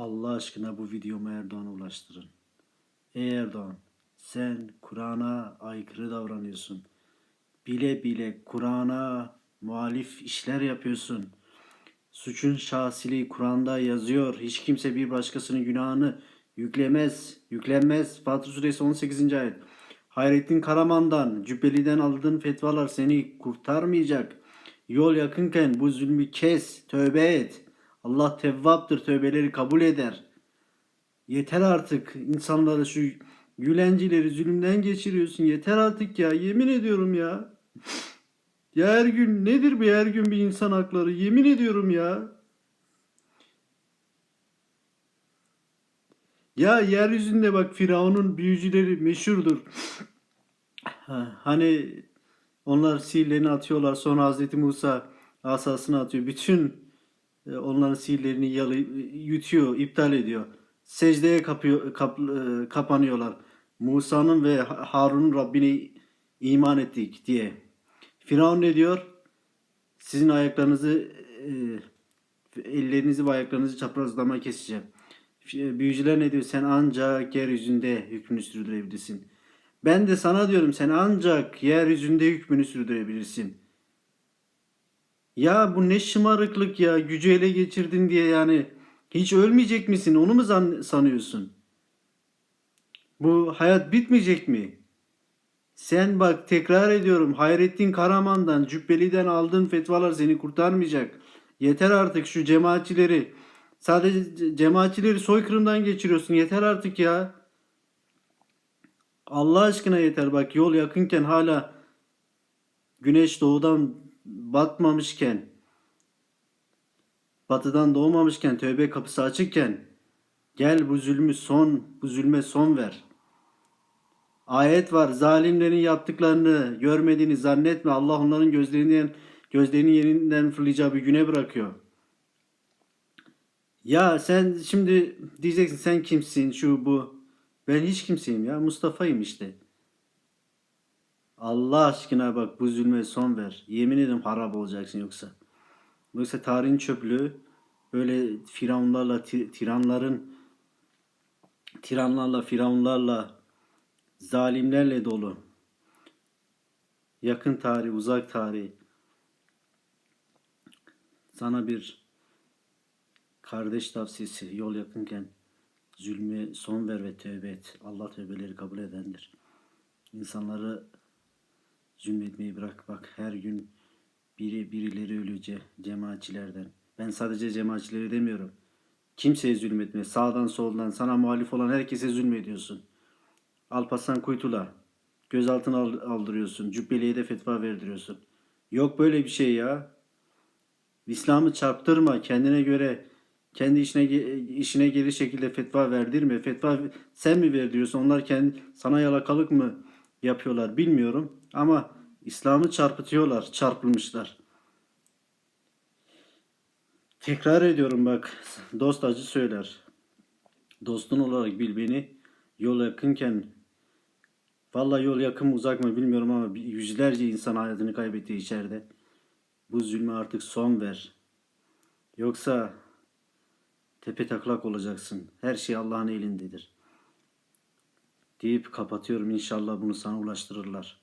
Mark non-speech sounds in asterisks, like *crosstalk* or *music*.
Allah aşkına bu videomu Erdoğan'a ulaştırın. Ey Erdoğan, sen Kur'an'a aykırı davranıyorsun. Bile bile Kur'an'a muhalif işler yapıyorsun. Suçun şahsiliği Kur'an'da yazıyor. Hiç kimse bir başkasının günahını yüklemez, yüklenmez. Fatır Suresi 18. ayet. Hayrettin Karaman'dan, Cübbeli'den aldığın fetvalar seni kurtarmayacak. Yol yakınken bu zulmü kes, tövbe et. Allah tevvaptır, tövbeleri kabul eder. Yeter artık insanları şu gülencileri zulümden geçiriyorsun. Yeter artık ya, yemin ediyorum ya. Ya her gün nedir bu her gün bir insan hakları? Yemin ediyorum ya. Ya yeryüzünde bak Firavun'un büyücüleri meşhurdur. Ha, Hani onlar sihirlerini atıyorlar sonra Hazreti Musa asasını atıyor. Bütün onların sihirlerini yalı, yutuyor, iptal ediyor. Secdeye kapıyor, kap, e, kapanıyorlar. Musa'nın ve Harun'un Rabbine iman ettik diye. Firavun ne diyor? Sizin ayaklarınızı e, ellerinizi ve ayaklarınızı çaprazlama keseceğim. Büyücüler ne diyor? Sen ancak yeryüzünde hükmünü sürdürebilirsin. Ben de sana diyorum sen ancak yeryüzünde hükmünü sürdürebilirsin. Ya bu ne şımarıklık ya gücü ele geçirdin diye yani hiç ölmeyecek misin onu mu sanıyorsun? Bu hayat bitmeyecek mi? Sen bak tekrar ediyorum Hayrettin Karaman'dan Cübbeli'den aldığın fetvalar seni kurtarmayacak. Yeter artık şu cemaatçileri sadece ce- cemaatçileri soykırımdan geçiriyorsun yeter artık ya. Allah aşkına yeter bak yol yakınken hala güneş doğudan batmamışken batıdan doğmamışken tövbe kapısı açıkken gel bu zulmü son bu zulme son ver. Ayet var. Zalimlerin yaptıklarını görmediğini zannetme. Allah onların gözlerinden gözlerinin yerinden fırlayacağı bir güne bırakıyor. Ya sen şimdi diyeceksin sen kimsin şu bu. Ben hiç kimseyim ya. Mustafa'yım işte. Allah aşkına bak bu zulme son ver. Yemin ederim harap olacaksın yoksa. Yoksa tarihin çöplüğü böyle firavunlarla, ti- tiranların tiranlarla, firavunlarla, zalimlerle dolu. Yakın tarih, uzak tarih. Sana bir kardeş tavsiyesi yol yakınken zulme son ver ve tövbe et. Allah tövbeleri kabul edendir. İnsanları zulmetmeyi bırak. Bak her gün biri birileri ölüce cemaatçilerden. Ben sadece cemaatçileri demiyorum. Kimseye zulmetme. Sağdan soldan sana muhalif olan herkese zulmediyorsun. Alparslan Kuytula. Gözaltına al- aldırıyorsun. Cübbeliye de fetva verdiriyorsun. Yok böyle bir şey ya. İslam'ı çarptırma. Kendine göre kendi işine işine gelir şekilde fetva verdirme. Fetva sen mi verdiriyorsun? Onlar kendi sana yalakalık mı yapıyorlar bilmiyorum. Ama İslam'ı çarpıtıyorlar. Çarpılmışlar. Tekrar ediyorum bak. *laughs* Dost acı söyler. Dostun olarak bil beni. Yol yakınken Vallahi yol yakın mı uzak mı bilmiyorum ama yüzlerce insan hayatını kaybetti içeride. Bu zulme artık son ver. Yoksa tepe taklak olacaksın. Her şey Allah'ın elindedir. Deyip kapatıyorum. İnşallah bunu sana ulaştırırlar.